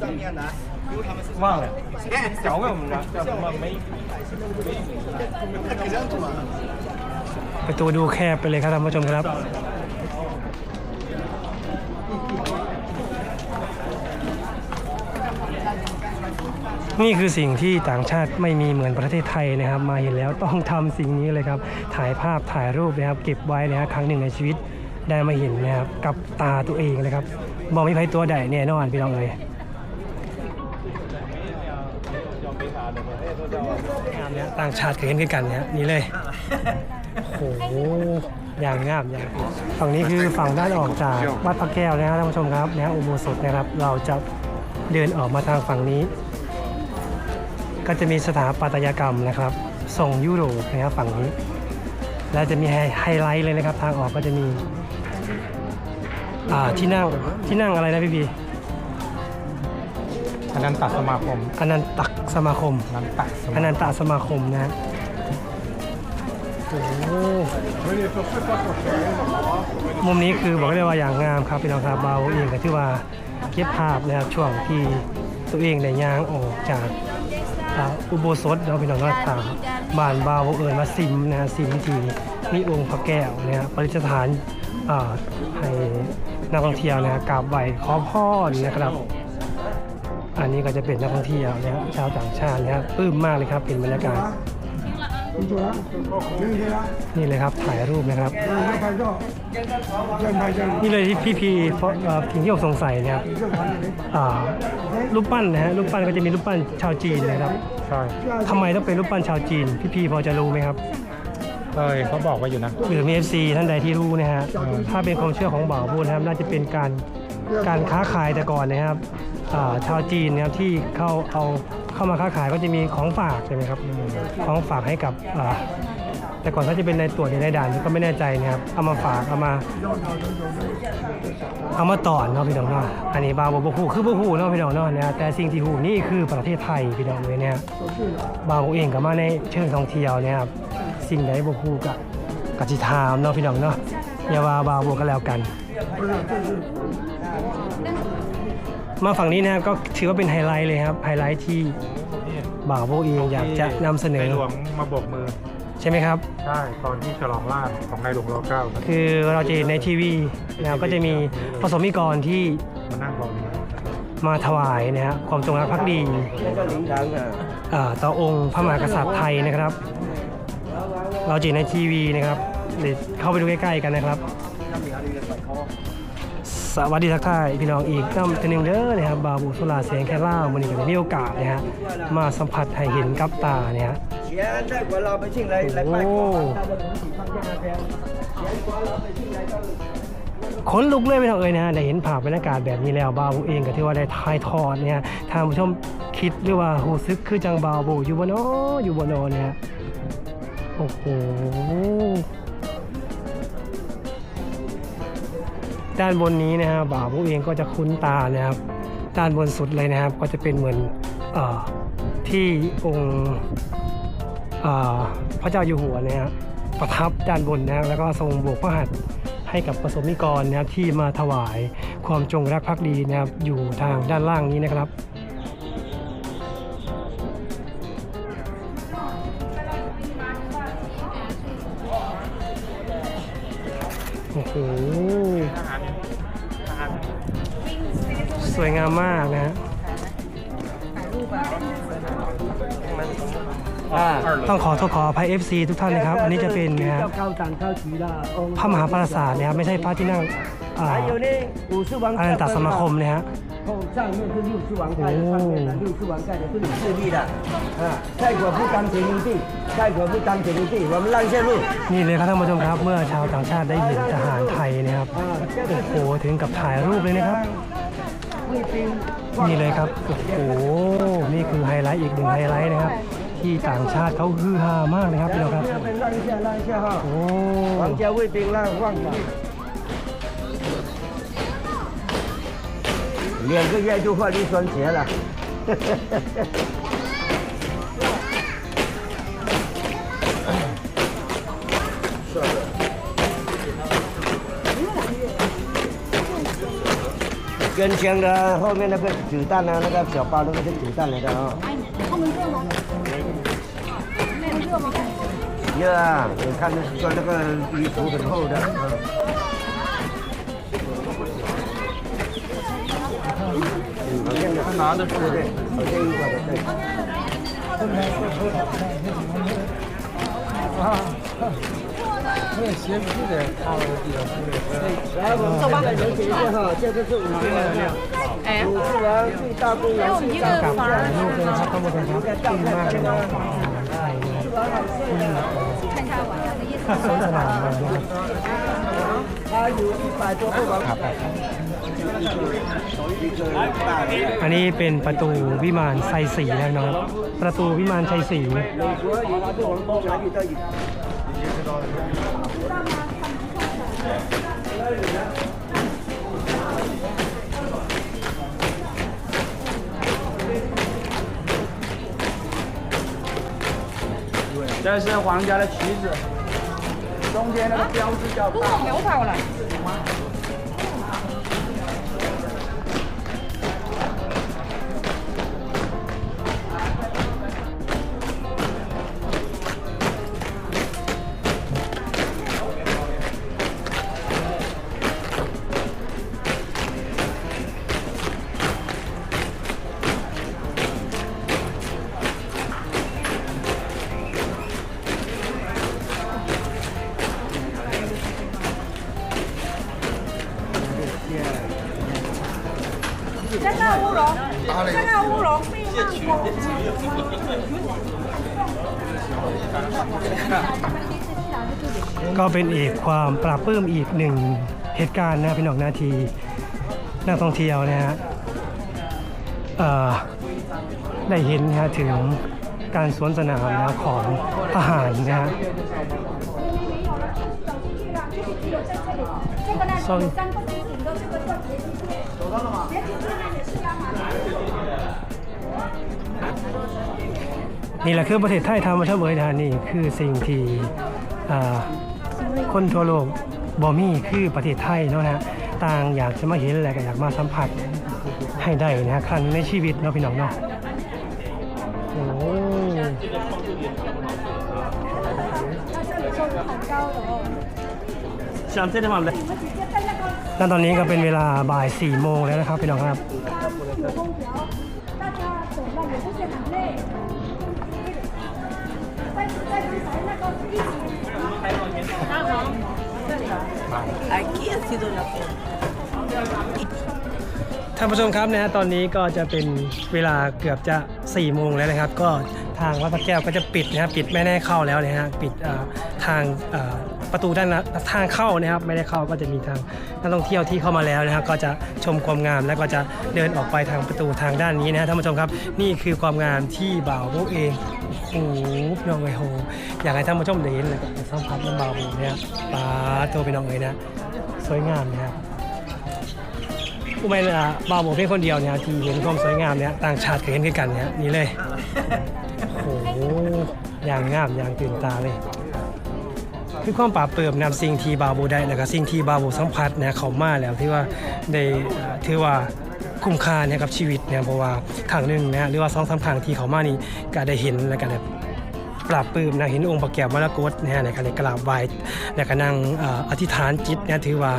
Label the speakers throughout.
Speaker 1: 上面呢，因为他们是
Speaker 2: 忘了，脚给我们着，叫什么梅？
Speaker 1: 那可这样子嘛。
Speaker 3: ประตูดูแคบไปเลยครับท่านผู้ชมครับ นี่คือสิ่งที่ต่างชาติไม่มีเหมือนประเทศไทยนะครับ มาเห็นแล้วต้องทำสิ่งนี้เลยครับ ถ่ายภาพถ่ายรูปนะครับ เก็บไว้นะครับครั้งหนึ่งในชีวิตได้มาเห็นนะครับกับตาตัวเองเลยครับบอกไม่ไพ่ตัวใดแน่นอนพี่น้องเลย เนี่ยต่างชาติก็เห็นด้วยกันเนี่ยนี่เลยโอ้โหอย่างงามอย่างฝั่งนี้คือฝั่งด้านออกจากวัดพระแก้วนะครับท่านผู้ชมครับนะอุโบสถนะครับ เราจะเดินออกมาทางฝั่งนี้ ก็จะมีสถาปัตยกรรมนะครับทรงยุโรปนะครับฝั่งนี้ แล้วจะมีไฮไลท์เลยนะครับ ทางออกก็จะมีอ่าที่นั่งที่นั่งอะไรนะพี่พี
Speaker 2: อันนั้นตัดสมาคม
Speaker 3: อนันตักสมาคม
Speaker 2: อันนั้นตัดส
Speaker 3: อ
Speaker 2: มา
Speaker 3: นันตสมาคมนะฮะโอ้โหมุมนี้คือบอกได้ว่าอย่างงามครับพี่น้องครับบาวเองก็ถือว่าเก็บภาพนะครับช่วงที่ตัวเองได้ย่างออกจากอ่าอุโบสถเราะพี่น้องก็ตามบ้านบาวเอิญมาซิมนะฮะซิมที่มีองค์พระแก้วนะฮะประดิษฐานอ่าให้นักท่องเที่ยวนะฮะกราบไหว้ขอพรนะครับ อันนี้ก็จะเป็นนักท่องเที่ยวนะครับชาวต่างชาตินะครับปลื้มมากเลยครับเป็นบรรยากาศ นี่เลยครับถ่ายรูปนะครับ นี่เลยที่พี่พีเอ่อถึงที่ผมสงสัยนะครับอ่ารูปปั้นนะฮะรูปปั้นก็จะมีรูปปั้นชาวจีนนะครับ
Speaker 2: ใช่
Speaker 3: ทำไมต้องเป็นรูปปั้นชาวจีน พี่พีพอจะรู้ไหมครับ
Speaker 2: เออเขาบอกไว้อยู่นะ
Speaker 3: หรือมีเอฟซีท่านใดที่รู้นะฮะถ้าเป็นความเชื่อของบ่าวพูดนะครับน่าจะเป็นการการค้าขายแต่ก่อนนะครับอ่า ชาวจีนนะครับที่เข้าเอาเข้ามาค้าขายก็จะมีของฝากใช่ไหมครับของฝากให้กับแต่ก่อนถ้าจะเป็นในตรวจในด่านก็ไม่แน่ใจนะครับเอามาฝากเอามา เอามาต่อนเนาะพี่น้องเนาะอันนี้บาวบ่ฮู้คือบ่ฮู้เนาะพี่น้องเนาะนะแต่สิ่งที่ฮู้นี่คือประเทศไทยพี่น้องเลยเนี่ยบาวเองก็มาในเชิงท่องเที่ยวเนี่ยครับสิ่งใดบ่ฮู้ก็กสิถามเนาะพี่น้องเนาะอย่าว่าบาวบ่ก็แล้วกัน มาฝั่งนี้นะครับก็ถือว่าเป็นไฮไลท์เลยครับไฮไลท์ที่บ่าวโบเองอยากจะนำเสน
Speaker 2: ใน
Speaker 3: อ
Speaker 2: หลวงมาโบกมือ
Speaker 3: ใช่ไหมครับ
Speaker 2: ใช่ตอนที่ฉลองราชของในหลวงรอเก้า
Speaker 3: คือเราจะเห็นในทีวีนะครับก็จะมีผสมนิกรที่
Speaker 2: มานั่งรอนี้
Speaker 3: มาถวายนะฮะความจงรักภักดีอ่าต่อองค์พระมหากษัตริย์ไทยนะครับ เราจะเห็นในทีวีนะครับเดี๋ยวเข้าไปดูใกล้ๆกันนะครับ สวัสดีทักทายพี่น้องอีกน้เต็มเด้อนะครับบาบูสุลาเสียงแค่ล่าวันนี้ก็ได้มีโอกาสนะฮะมาสัมผัสให้เห็นกับตาเนี่ย
Speaker 1: ค้
Speaker 3: ขนลุกเลยไปเถองเอ้ยนะได้เห็นภาพบรรยากาศแบบนี้แล้วบาบูเองก็ที่ว่าได้ทายทอดเนี่ยทางผู้ชมคิดหรือว่าโหซึกคือจังบาบูอยู่บนโออยู่บนโอเนี่ยโอ้โห ด้านบนนี้นะฮะบ่าวผู้เองก็จะคุ้นตานะครับ ด้านบนสุดเลยนะครับ ก็จะเป็นเหมือนอที่องค์พระเจ้าอยู่หัวนะฮะประทับด้านบนนะแล้วก็ทรงโบกพระหัตถ์ให้กับประสบนิกรนะครับที่มาถวายความจงรักภักดีนะครับอยู่ทางด้านล่างนี้นะครับโอ้โห สวยงามมากนะฮะต้องขอโทษขออภัย FC ทุกท่านนะครับ อันนี้จะเป็นนะฮะ
Speaker 1: 高档高级的翁
Speaker 3: พระมหาปราสาทนะครับไม่ใช่พระที่นั่งอ่า
Speaker 1: 还有呢，五十王
Speaker 3: อนันตสมาคมนะฮะ
Speaker 1: 后上面是六十王盖的，上面的六十王盖的是你势力的，啊，泰国不当殖民地，泰国不当殖民地，我们让线路，
Speaker 3: นี่เลยครับท่านผู้ชมครับ เมื่อชาวต่างชาติได้เห็นทหารไทยนะครับ
Speaker 1: 啊，这
Speaker 3: โอ้
Speaker 1: 个
Speaker 3: โหถึงกับถ่ายรูปเลยนะครับ
Speaker 1: 卫兵，
Speaker 3: นี่เลยครับ โอ้โห นี่คือไฮไลท์อีกหนึ่งไฮไลท์นะครับ ที่ต่างชาติเขาฮือฮามากเลยครับพี่น้องครับ
Speaker 1: 这边让一下，让一下哈，
Speaker 3: โอ้
Speaker 1: 皇家卫兵让放吧。两个月就换一双鞋了。 跟前的后面那个子弹呢，那个小包那个是子弹来的啊、
Speaker 4: 他们热吗？没有热吗？
Speaker 1: 热啊，你看那穿那个衣服很厚的。嗯嗯，好像他拿的是对对，好像一个的对。走吧，了解一下哈，这个是五 十王，
Speaker 4: 哎，
Speaker 1: 五十王最大功劳是大
Speaker 3: กับ
Speaker 1: 功
Speaker 3: ถ่าย
Speaker 1: 劳。
Speaker 3: รูปด้วยนะครับท่านผู้ชมครับดีมากเลยนะครับของอาหารไทยนะครับที่
Speaker 4: 看一下晚上的夜
Speaker 3: สวนสนามเลยนะครับ
Speaker 1: 他有一百多个王。
Speaker 3: อันนี้เป็นประตูวิมานชัยศรีนะครับ ประตูวิมานชัยศ
Speaker 5: 这是皇家的旗子，中间那个标志叫大。
Speaker 4: 牛跑了。这个乌龙，这个乌龙蜜芒果。
Speaker 3: ก็เป็นอีกความปราบปลื้มอีกหนึ่งเหตุการณ์นะครับพี่น้องนาทีนักท่องเที่ยวนะฮะเอ่อได้เห็นนะฮะถึงการสวนสนามนะของทหารนะฮะ
Speaker 4: 这个呢，
Speaker 3: sorry นี่แหละคือประเทศไทยทำมาเชอบเอยนะนี่คือสิ่งที่คนทั่วโลกบอมี่คือประเทศไทยเนาะฮะต่างอยากจะมาเห็นและอยากมาสัมผัสให้ได้นะครั้งในชีวิตเนาะพี่น้องเนาะโอ้
Speaker 5: ชา
Speaker 4: มเส้นทำ
Speaker 3: เลย ณตอนนี้ก็เป็นเวลาบ่าย4โมงแล้วนะครับพี่น้องครับท่านผู้ชมครับนะฮะตอนนี้ก็จะเป็นเวลาเกือบจะ4ี่โมงแล้วนะครับ ก็ทางวัดพระแก้วก็จะปิดนะครับปิดไม่แน่เข้าแล้วนะฮะปิดทางอ ประตูด้านทางเข้านะครับ ไม่ได้เข้าก็จะมีทางนักท่องเที่ยวที่เข้ามาแล้วนะครับก็จะชมความงามแล้วก็จะเดินออกไปทางประตูทางด้านนี้นะฮะท่านผู้ชมครับ นี่คือความงามที่บ่าวโบเองโอ้โหพี่น้องเอยโหอยากให้ท่านผู้ชมได้เห็นเลยก็สัมผัสน้ำบ่าวโบเนี่ยปาตัวพี่น้องเอ้ยนะ สวยงามนะครับอุไม่ละบาวโบเพียงคนเดียวเนี่ยที่เห็นความสวยงามเนี่ยต่างชาติก็เห็นด้วยกันเนี่ยนี่เลยโอ้โหอย่างงามอย่างตื่นตาเลย คือความปราบเปิบนำสิ่งที่บาโบได้แล้วก็สิ่งที่บาโบสัมผัสเนี่ยเขามาแล้วที่ว่าได้ถือว่าคุ้มค่าเนี่ยกับชีวิตเนี่ยเพราะว่าครั้งหนึ่งนะหรือว่าสองสามครั้งที่เขามานี่ก็ได้เห็นแล้วก็ได้ปราบปลื้มนะเห็นองค์พระแก้วมรกตนะฮะในการกราบไหว้แล้วก็นั่งอธิษฐานจิตนี่ยถือว่า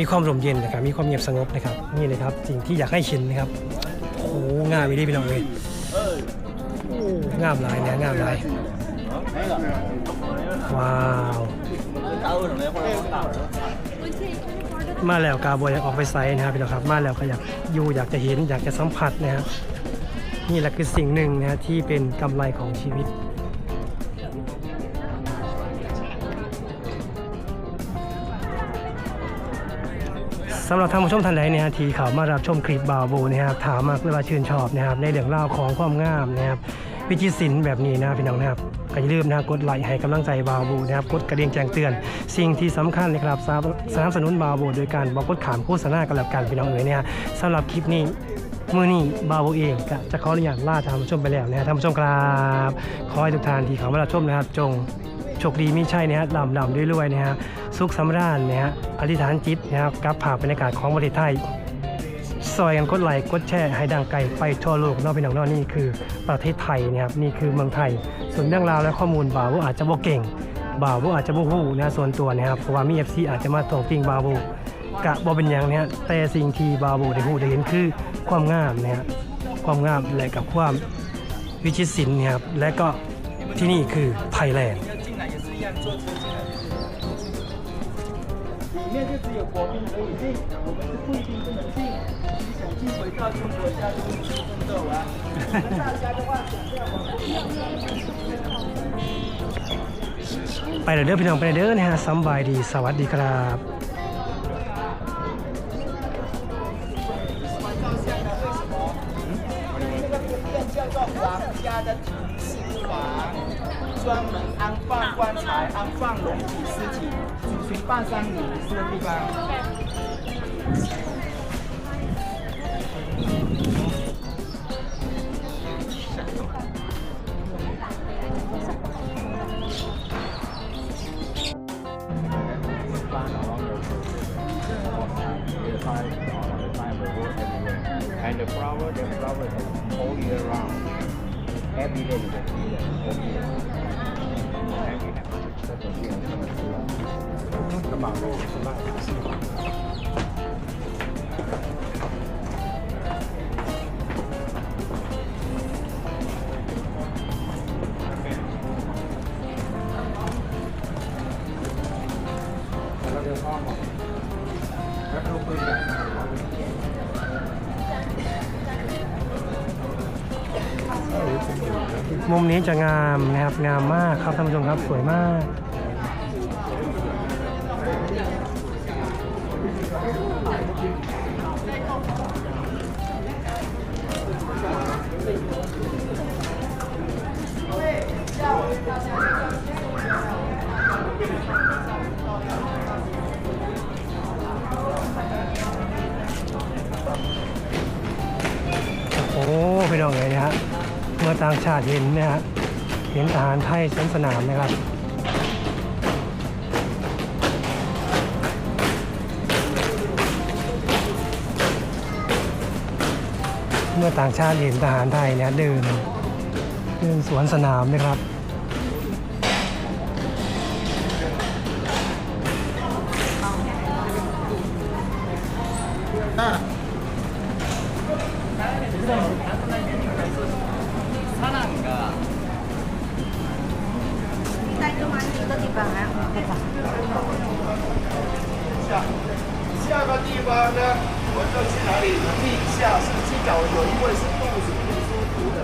Speaker 3: มีความร่มเย็นนะครับมีความเงียบสงบนะครับนี่เลยครับสิ่งที่อยากให้เห็นนะครับโอ้โหงามไปดิพี่น้องเลยงามหลายเนี่ยงามหลาย ว้าว มาแล้วกาบอยากออกไปไซส์นะครับพี่น้องครับ มาแล้วก็อยากอยู่อยากจะเห็นอยากจะสัมผัสนะครับนี่แหละคือสิ่งหนึ่งนะที่เป็นกำไรของชีวิตสำหรับท่านผู้ชมท่านใดเนี่ยที่เขามารับชมคลิปบาวโบนะครับถามมากหรือว่าชื่นชอบนะครับในเรื่องราวของความงามนะครับ วิจิตรศิลป์แบบนี้นะพี่น้องนะครับก็อย่าลืมนะกดไลค์ให้กำลังใจบาวโบนะครับกดกระดิ่งแจ้งเตือน สิ่งที่สำคัญนะครับสนับสนับสนุนบาวโบโดยการบอกกดขามโฆษณากันแล้วกันพี่น้องเอ๋ยเนี่ยสำหรับคลิปนี้มื่อนี้บาวโบเองก็จะขออนุญาตลาท่านผู้ชมไปแล้วนะครับท่านผู้ชมครับขอให้ทุกท่านที่เขามารับชมนะครับ จงโชคดีมีชัยนะฮะลำลำด้วยๆนะฮะสุขสำราญนะฮะอธิษฐานจิตนะครับกับภาพบรรยากาศของประเทศไทย ซอยกันกดไลค์กดแชร์ให้ดังไกลไปทั่วโลกนอกพี่น้องเนอกนี่คือประเทศไทยนะครับนี่คือเมืองไทย ส่วนเรื่องราวและข้อมูลบ่าวว่าอาจจะบ่เก่งบ่าวว่าอาจจะบ่ฮู้นะส่วนตัวนะครับเพราะว่ามี FC อาจจะมาตรงติงบ่าวบ่กะบ่เป็นหยังนะฮะแต่สิ่งที่บ่าวบ่ได้ฮู้ได้เห็นคือความงามนะฮะความงามและกับความวิจิตรศิลป์นะครับและก็ที่นี่คือไทยแลนด์
Speaker 5: 里面就只有国宾可以进，我们是贵宾不能进。你想进回到中国家都是奋斗啊！大家的话想要往
Speaker 3: ไปเด้อพี่น้องไปเด้อนะฮะสำบายดีสวัสดีครับ
Speaker 5: 这个店叫做皇家的停尸房，专门安放棺材、安放龙体尸体、储存 半山米是的地方。
Speaker 3: มุมนี้จะงามนะครับงามมากครับท่านผู้ชมครับสวยมาก โอ้พี่น้องเลยนะฮะเมื่อต่างชาติเห็นนะฮะเห็นทหารไทยชั้นสนามนะครับเมื่อต่างชาติเห็นทหารไทยเนี่ยเดินเดินสวนสนามนะครับ
Speaker 4: 你
Speaker 5: 下是机搞有，因为是肚子，不是说毒的。